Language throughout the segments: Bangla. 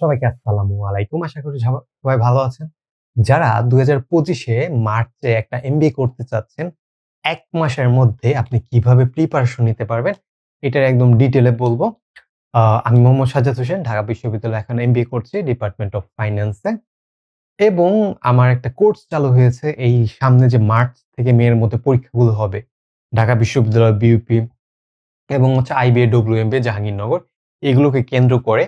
সবাইকে আসসালামু আলাইকুম। আশা করি সবাই ভালো আছেন। যারা দুই হাজার পঁচিশে মার্চে একটা এমবিএ করতে চাচ্ছেন, এক মাসের মধ্যে আপনি কীভাবে প্রিপারেশন নিতে পারবেন, এটার একদম ডিটেলে বলব। আমি মোহাম্মদ সাজাদ হোসেন, ঢাকা বিশ্ববিদ্যালয়ে এখন এমবিএ করছি ডিপার্টমেন্ট অফ ফাইন্যান্সে এবং আমার একটা কোর্স চালু হয়েছে, এই সামনে যে মার্চ থেকে মেয়ের মধ্যে পরীক্ষাগুলো হবে, ঢাকা বিশ্ববিদ্যালয় বিউপি এবং হচ্ছে আইবিএ ডব্লিউএমবি জাহাঙ্গীরনগর। এগুলোকে কেন্দ্র করে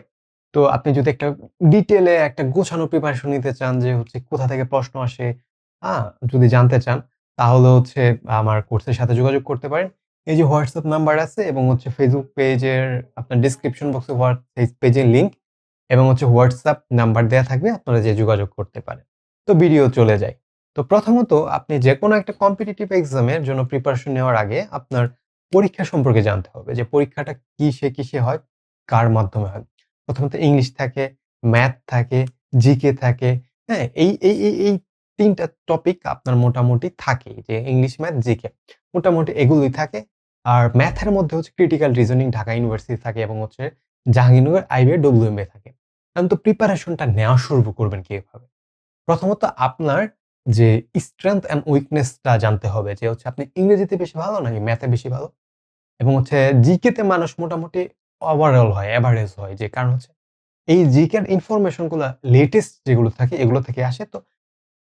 তো আপনি যদি একটা ডিটেলে একটা গোছানো প্রিপারেশন নিতে চান যে হচ্ছে কোথা থেকে প্রশ্ন আসে হ্যাঁ যদি জানতে চান, তাহলে হচ্ছে আমার কোর্সের সাথে যোগাযোগ করতে পারেন। এই যে হোয়াটসঅ্যাপ নাম্বার আছে এবং হচ্ছে ফেসবুক পেজের আপনার ডিসক্রিপশন বক্সে হোয়াটসঅ্যাপ পেজের লিঙ্ক এবং হচ্ছে হোয়াটসঅ্যাপ নাম্বার দেওয়া থাকবে, আপনারা যে যোগাযোগ করতে পারেন। তো ভিডিও চলে যায়। তো প্রথমত আপনি যে কোনো একটা কম্পিটিটিভ এক্সামের জন্য প্রিপারেশন নেওয়ার আগে আপনার পরীক্ষা সম্পর্কে জানতে হবে যে পরীক্ষাটা কিসে কিসে হয়, কার মাধ্যমে হয়। প্রথমত ইংলিশ থাকে, ম্যাথ থাকে, জিকে থাকে হ্যাঁ এই এই এই তিনটা টপিক আপনার মোটামুটি থাকে যে ইংলিশ, ম্যাথ, জিকে। মোটামুটি এগুলোই থাকে। আর ম্যাথের মধ্যে হচ্ছে ক্রিটিক্যাল রিজনিং ঢাকা ইউনিভার্সিটি থাকে এবং হচ্ছে জাহাঙ্গীরনগর আইবিএ ডব্লিউএমএ থাকে। এখন তো প্রিপারেশনটা নেওয়া শুরু করবেন কীভাবে? প্রথমত আপনার যে স্ট্রেংথ অ্যান্ড উইকনেসটা জানতে হবে, যে হচ্ছে আপনি ইংরেজিতে বেশি ভালো নাকি ম্যাথে বেশি ভালো? এবং হচ্ছে জিকেতে মানুষ মোটামুটি ওভারঅল হয় অ্যাভারেজ হয়, যে কারণ হচ্ছে এই জিকের ইনফরমেশনগুলো লেটেস্ট যেগুলো থাকে, এগুলো থেকে আসে তো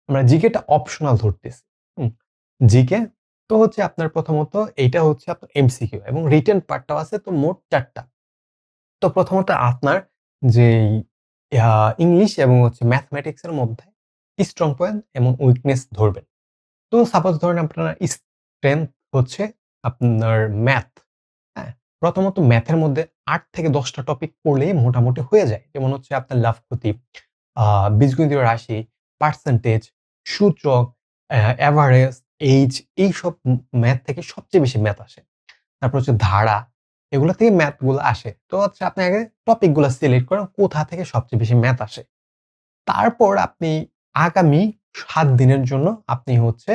আমরা জিকেটা অপশনাল ধরতেছি। জিকে তো হচ্ছে আপনার প্রথমত এইটা হচ্ছে আপনার এমসিকিউ এবং রিটেন পার্টটাও আছে তো মোট চারটা। তো প্রথমত আপনার যে ইংলিশ এবং হচ্ছে ম্যাথমেটিক্সের মধ্যে স্ট্রং পয়েন্ট এবং উইকনেস ধরবেন। তো সাপোজ ধরেন আপনার স্ট্রেংথ হচ্ছে আপনার ম্যাথ প্রথমত ম্যাথের মধ্যে আট থেকে দশটা টপিক পড়লেই মোটামুটি হয়ে যায়। যেমন হচ্ছে আপনার লাভ ক্ষতি বীজগণিতীয় রাশি পার্সেন্টেজ সূচক অ্যাভারেজ এইজ এইসব ম্যাথ থেকে সবচেয়ে বেশি ম্যাথ আসে। তারপর হচ্ছে ধারা, এগুলো থেকে ম্যাথগুলো আসে। তো হচ্ছে আপনি আগে টপিকগুলো সিলেক্ট করেন, কোথা থেকে সবচেয়ে বেশি ম্যাথ আসে। তারপর আপনি আগামী সাত দিনের জন্য আপনি হচ্ছে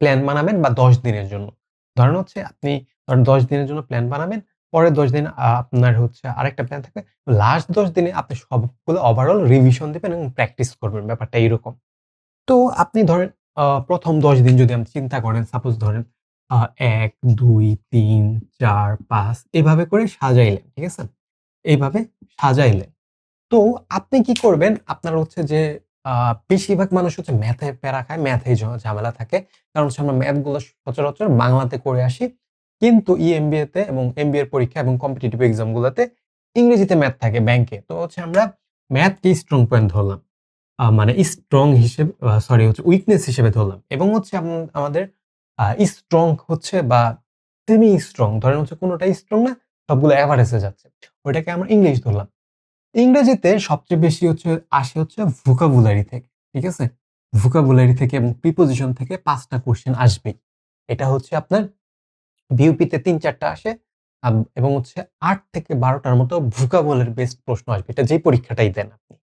প্ল্যান বানাবেন বা দশ দিনের জন্য। ধরেন হচ্ছে আপনি ধরেন দশ দিনের জন্য প্ল্যান বানাবেন পরের দশ দিন আপনার হচ্ছে আরেকটা প্ল্যান থাকবে। লাস্ট দশ দিনে আপনি সবগুলো ওভারঅল রিভিশন দিবেন এবং প্র্যাকটিস করবেন ব্যাপারটা এইরকম। তো আপনি ধরেন প্রথম দশ দিন যদি আপনি চিন্তা করেন সাপোজ ধরেন এক, দুই, তিন, চার, পাঁচ, এভাবে করে সাজাইলেন, ঠিক আছে? এইভাবে সাজাইলেন। তো আপনি কি করবেন? আপনার হচ্ছে যে বেশিরভাগ মানুষ হচ্ছে ম্যাথে প্যারা খায় ম্যাথে ঝামেলা থাকে। কারণ হচ্ছে আমরা ম্যাথগুলো সচরাচর বাংলাতে করে আসি। কিন্তু ইএমবিএ তে এবং এমবিএ পরীক্ষা এবং কম্পিটিটিভ এক্সাম গুলোতে ইংরেজিতে ম্যাথ থাকে ব্যাংকে তো হচ্ছে আমরা ম্যাথ কি স্ট্রং পয়েন্ট ধরলাম। মানে স্ট্রং হিসেবে সরি হচ্ছে উইকনেস হিসেবে ধরলাম। এবং হচ্ছে আম- আমাদের স্ট্রং হচ্ছে বা সেমি স্ট্রং ধরেন হচ্ছে কোনোটা স্ট্রং না, সবগুলো অ্যাভারেজে যাচ্ছে। ওইটাকে আমরা ইংলিশ ধরলাম। ইংরেজিতে সবচেয়ে বেশি হচ্ছে, আসে হচ্ছে ভোকাবুলারি থেকে, ঠিক আছে? ভোকাবুলারি থেকে এবং প্রিপোজিশন থেকে পাঁচটা কোশ্চেন আসবেই এটা হচ্ছে আপনার বিউপিতে তিন চারটা আসে এবং হচ্ছে আট থেকে বারোটার মতো ভোকাবুলারি বেস্ট প্রশ্ন আসবে। এটা যেই পরীক্ষাটাই দেন আপনি।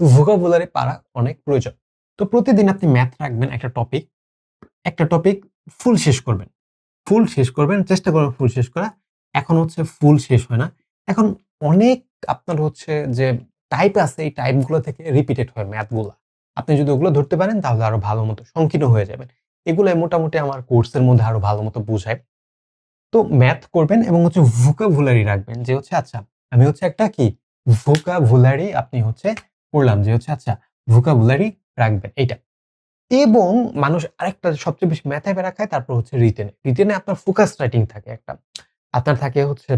ভোকাবুলারি পারা অনেক প্রয়োজন। তো প্রতিদিন আপনি ম্যাথ রাখবেন একটা টপিক একটা টপিক ফুল শেষ করবেন। ফুল শেষ করবেন, চেষ্টা করবেন ফুল শেষ করা। এখন হচ্ছে ফুল শেষ হয় না। এখন অনেক আপনার হচ্ছে যে টাইপ আছে, এই টাইপগুলো থেকে রিপিটেড হয় ম্যাথগুলো আপনি যদি ওগুলো ধরতে পারেন, তাহলে আরও ভালো মতো সংকীর্ণ হয়ে যাবেন। এগুলো মোটামুটি আমার কোর্সের মধ্যে আরও ভালো মতো বোঝায়। তো ম্যাথ করবেন এবং হচ্ছে ভোকাবুলারি রাখবেন যে হচ্ছে আচ্ছা আমি হচ্ছে একটা কি? ভোকাবুলারি আপনি হচ্ছে করলাম যে হচ্ছে আচ্ছা ভোকাবুলারি রাখবেন, এইটা। এবং মানুষ আরেকটা সবচেয়ে বেশি ম্যাথে বেড়া খায় তারপর হচ্ছে রিটেনে রিটেনে আপনার ফোকাস রাইটিং থাকে একটা। আপনার থাকে হচ্ছে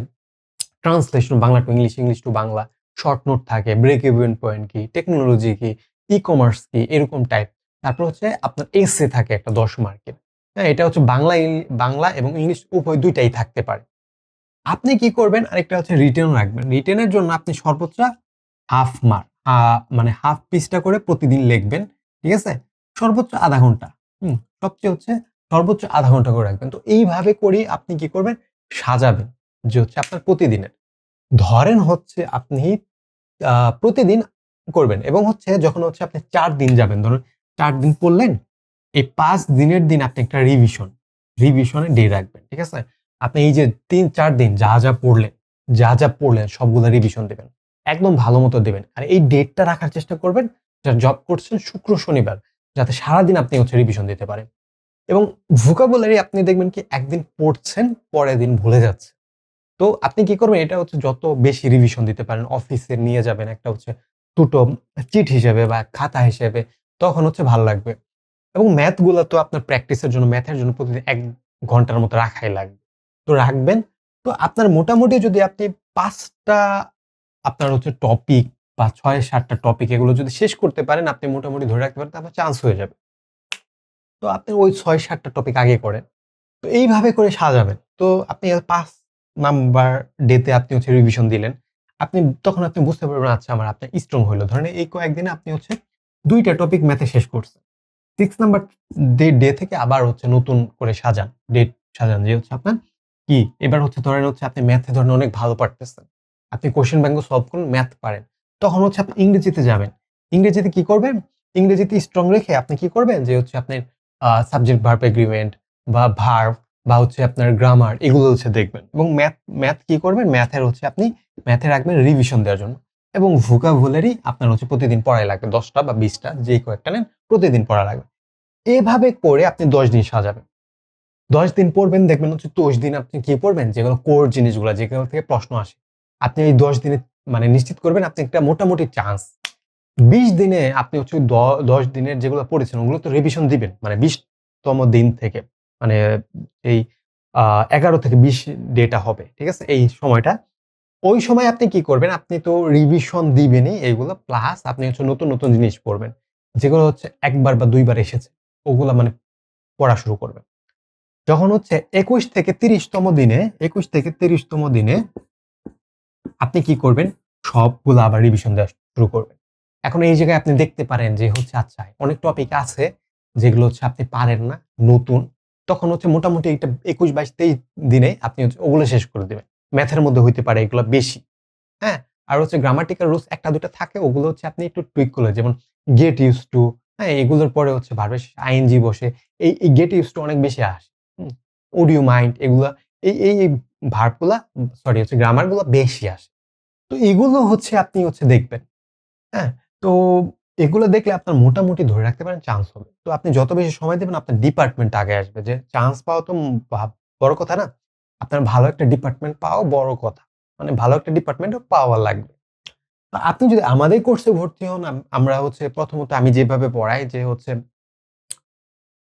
translation Bangla to English English to Bangla short note থাকে ব্রেক ইভেন পয়েন্ট কি টেকনোলজি কি ই কমার্স কি, এরকম টাইপ তারপর হচ্ছে আপনার এসে থাকে একটা দশ মার্কের হ্যাঁ এটা হচ্ছে বাংলা বাংলা এবং ইংলিশ উভয় দুইটাই থাকতে পারে। আপনি কি করবেন? আরেকটা হচ্ছে রিটেন রাখবেন। রিটেনের জন্য আপনি সর্বোচ্চ হাফ মার্ক মানে হাফ পিসটা করে প্রতিদিন লিখবেন, ঠিক আছে? সর্বোচ্চ আধা ঘণ্টা, হুম, সবচেয়ে হচ্ছে সর্বোচ্চ আধা ঘণ্টা করে রাখবেন। তো এইভাবে করেই আপনি কি করবেন? সাজাবেন যে হচ্ছে আপনার প্রতিদিনের। ধরেন হচ্ছে আপনি প্রতিদিন করবেন এবং হচ্ছে যখন হচ্ছে আপনি চার দিন যাবেন, ধরুন চার দিন পড়লেন এই পাঁচ দিনের দিন আপনি একটা রিভিশন রিভিশনে ডে রাখবেন ঠিক আছে আপনি এই যে তিন চার দিন যা যা পড়লেন যা যা পড়লেন সবগুলো রিভিশন দেবেন একদম ভালো মতো দেবেন। আর এই ডেটটা রাখার চেষ্টা করবেন যারা জব করছেন শুক্র, শনিবার যাতে সারাদিন আপনি হচ্ছে রিভিশন দিতে পারেন। এবং vocabulary আপনি দেখবেন কি একদিন পড়ছেন, পরের দিন ভুলে যাচ্ছে। তো আপনি কি করবেন এটা হচ্ছে যত বেশি রিভিশন দিতে পারেন অফিসে নিয়ে যাবেন একটা হচ্ছে দুটো চিট হিসেবে বা খাতা হিসেবে তখন হচ্ছে ভালো লাগবে। এবং ম্যাথগুলা তো আপনার প্র্যাকটিসের জন্য ম্যাথের জন্য প্রতিদিন ১ ঘণ্টার মতো রাখাই লাগবে। তো রাখবেন। তো আপনার মোটামুটি যদি আপনি ৫ টা আপনার হচ্ছে টপিক বা ৬-৭ টা টপিক এগুলো যদি শেষ করতে পারেন, আপনি মোটামুটি ধরে রাখতে পারেন আপনার চান্স হয়ে যাবে। তো আপনি ওই ছয়, সাতটা টপিক আগে করেন। তো এইভাবে করে সাজাবেন। তো আপনি পাঁচ নাম্বার ডেতে আপনি হচ্ছে রিভিশন দিলেন। আপনি, তখন আপনি বুঝতে পারবেন আচ্ছা আমার আপনার স্ট্রং হইল। ধরেন এই কয়েকদিনে আপনি হচ্ছে দুইটা টপিক ম্যাথে শেষ করছেন। 6 নাম্বার ডে থেকে আবার হচ্ছে নতুন করে সাজান। ডেট সাজান যে হচ্ছে আপনার কি এবার হচ্ছে ধরেন হচ্ছে আপনি ম্যাথে ধরেন অনেক ভালো পারতেছেন। আপনি কোয়েশ্চেন ব্যাংক সলভ করুন, ম্যাথ পারেন। তখন হচ্ছে আপনি ইংরেজিতে যাবেন। ইংরেজিতে কি করবেন? ইংরেজিতে স্ট্রং রেখে আপনি কি করবেন যে হচ্ছে আপনার সাবজেক্ট ভার্ব এগ্রিমেন্ট বা ভার্ব বা হচ্ছে আপনার গ্রামার এগুলো হচ্ছে দেখবেন। এবং ম্যাথ ম্যাথ কি করবেন? ম্যাথের হচ্ছে আপনি ম্যাথে রাখবেন রিভিশন দেওয়ার জন্য। এবং vocabulary আপনার হচ্ছে প্রতিদিন পড়াই লাগবে। দশটা বা ২০ টা যেই কয়েকটা নেন, প্রতিদিন পড়া লাগবে। এভাবে করে আপনি ১০ দিন সাজাবেন। ১০ দিন পড়বেন, দেখবেন হচ্ছে ১০ দিন আপনি কি পড়বেন? যেগুলো কোর জিনিসগুলো যেগুলো থেকে প্রশ্ন আসে। আপনি এই ১০ দিনে মানে নিশ্চিত করবেন আপনি একটা মোটামুটি চান্স। ২০ দিনে আপনি হচ্ছে দশ ১০ দিনের যেগুলো পড়েছেন, ওগুলো তো রিভিশন দিবেন। মানে বিশতম দিন থেকে মানে এই ১১ থেকে ২০ ডেটা হবে। ঠিক আছে? এই সময়টা। ওই সময় আপনি কি করবেন? আপনি তো রিভিশন দিবেনই এগুলো প্লাস আপনি হচ্ছে নতুন, নতুন জিনিস পড়বেন। যেগুলো হচ্ছে একবার বা দুইবার এসেছে। ওগুলো মানে পড়া শুরু করবেন। যখন হচ্ছে ২১ থেকে তিরিশতম দিনে ২১ থেকে তিরিশতম দিনে আপনি কি করবেন? সবগুলা আবার রিভিশন দেওয়া শুরু করবেন। এখন এই জায়গায় আপনি দেখতে পারেন যে হচ্ছে আচ্ছা অনেক টপিক আছে যেগুলো হচ্ছে আপনি পারেন না, নতুন। তখন হচ্ছে মোটামুটি এটা ২১, ২২, ২৩ দিনে আপনি হচ্ছে ওগুলো শেষ করে দিবেন। ম্যাথের মধ্যে হইতে পারে এগুলা বেশি। হ্যাঁ? আর হচ্ছে গ্রামাটিক্যাল রুলস ১ টা ২ টা থাকে ওগুলো হচ্ছে আপনি একটু টুইক করলে যেমন গেট ইউজ টু হ্যাঁ? এগুলোর পরে হচ্ছে ভার্বের আইএনজি বসে। এই, এই গেট ইউজ টু অনেক বেশি আসে। ইউ মাইন্ড এগুলা এই, এই, এই ভার্ব সরি হচ্ছে গ্রামারগুলা বেশি আসে। তো এগুলো হচ্ছে আপনি হচ্ছে দেখবেন। হ্যাঁ? তো এগুলো দেখলে আপনার মোটামুটি ধরে রাখতে পারেন চান্স হবে। তো আপনি যত বেশি সময় দিবেন আপনার ডিপার্টমেন্ট আগে আসবে। যে চান্স পাওয়া তো বড় কথা না। আপনার ভালো একটা ডিপার্টমেন্ট পাওয়াও বড় কথা। মানে ভালো একটা ডিপার্টমেন্টও পাওয়া লাগবে। আপনি যদি আমাদের কোর্সে ভর্তি হন আমরা হচ্ছে প্রথমত আমি যেভাবে পড়াই যে হচ্ছে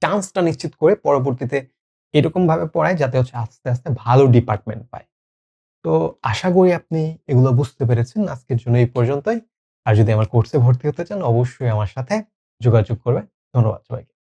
চান্সটা নিশ্চিত করে পরবর্তীতে এরকমভাবে পড়াই যাতে হচ্ছে আস্তে, আস্তে ভালো ডিপার্টমেন্ট পায়। তো আশা করি আপনি এগুলো বুঝতে পেরেছেন। আজকের জন্য এই পর্যন্তই। আর যদি আমার কোর্সে ভর্তি হতে চান অবশ্যই আমার সাথে যোগাযোগ করবে ধন্যবাদ সবাইকে।